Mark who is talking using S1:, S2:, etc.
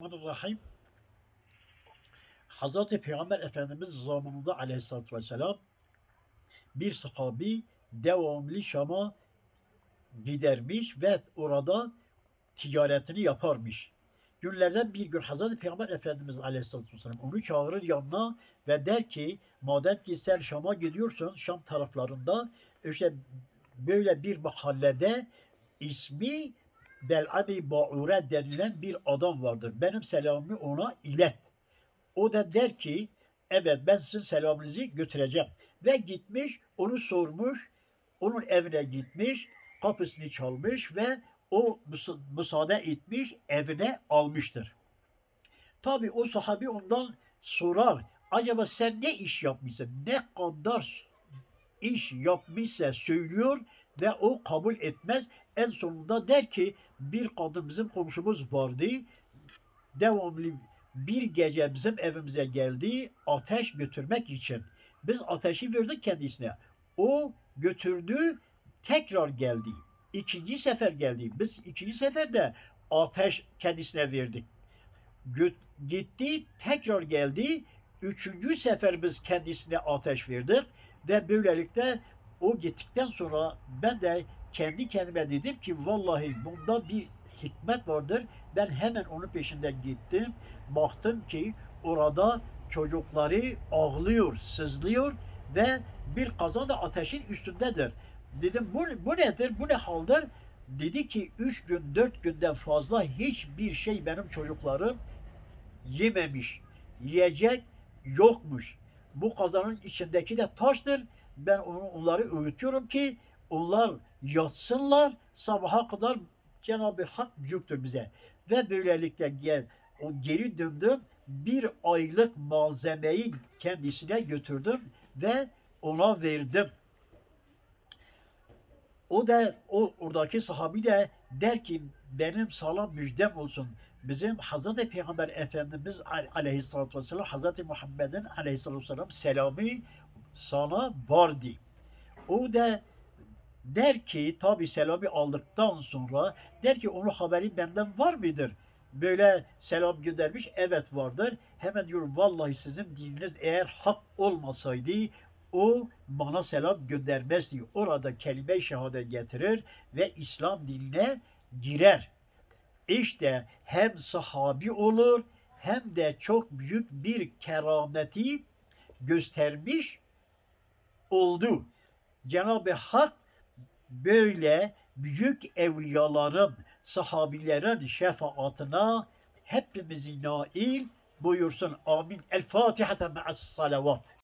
S1: Bismillahirrahmanirrahim. Hazreti Peygamber Efendimiz zamanında aleyhissalatü vesselam bir sahabi devamlı Şam'a gidermiş ve orada ticaretini yaparmış. Günlerden bir gün Hazreti Peygamber Efendimiz Aleyhisselatü Vesselam onu çağırır yanına ve der ki madem ki sen Şam'a gidiyorsun Şam taraflarında işte böyle bir mahallede ismi Bel'abi Ba'ure denilen bir adam vardır. Benim selamımı ona ilet. O da der ki evet ben sizin selamınızı götüreceğim. Ve gitmiş onu sormuş. Onun evine gitmiş. Kapısını çalmış ve o müsa- müsaade etmiş evine almıştır. Tabi o sahabi ondan sorar. Acaba sen ne iş yapmışsın? Ne kadar iş yapmışsa söylüyor ve o kabul etmez. En sonunda der ki bir kadın bizim komşumuz vardı. Devamlı bir gece bizim evimize geldi ateş götürmek için. Biz ateşi verdik kendisine. O götürdü tekrar geldi. İkinci sefer geldi. Biz ikinci seferde ateş kendisine verdik. Gitti tekrar geldi. Üçüncü sefer biz kendisine ateş verdik ve böylelikle o gittikten sonra ben de kendi kendime dedim ki vallahi bunda bir hikmet vardır. Ben hemen onun peşinden gittim. Baktım ki orada çocukları ağlıyor, sızlıyor ve bir kazan da ateşin üstündedir. Dedim bu, bu nedir, bu ne haldir? Dedi ki üç gün, dört günden fazla hiçbir şey benim çocuklarım yememiş. Yiyecek yokmuş. Bu kazanın içindeki de taştır. Ben onları öğütüyorum ki onlar yatsınlar sabaha kadar Cenab-ı Hak büyüktür bize. Ve böylelikle gel, o geri döndüm. Bir aylık malzemeyi kendisine götürdüm ve ona verdim. O da o oradaki sahabi de der ki benim sana müjdem olsun. Bizim Hazreti Peygamber Efendimiz aleyhissalatü vesselam Hazreti Muhammed'in aleyhissalatü vesselam selamı sana vardı. O da der ki tabi selamı aldıktan sonra der ki onun haberi benden var mıdır? Böyle selam göndermiş. Evet vardır. Hemen diyorum vallahi sizin dininiz eğer hak olmasaydı o bana selam göndermezdi. Orada kelime-i şehadet getirir ve İslam dinine girer. İşte hem sahabi olur hem de çok büyük bir kerameti göstermiş oldu. Cenab-ı Hak böyle büyük evliyaların, sahabilerin şefaatine hepimizi nail buyursun. Amin. El Fatiha ma'as salavat.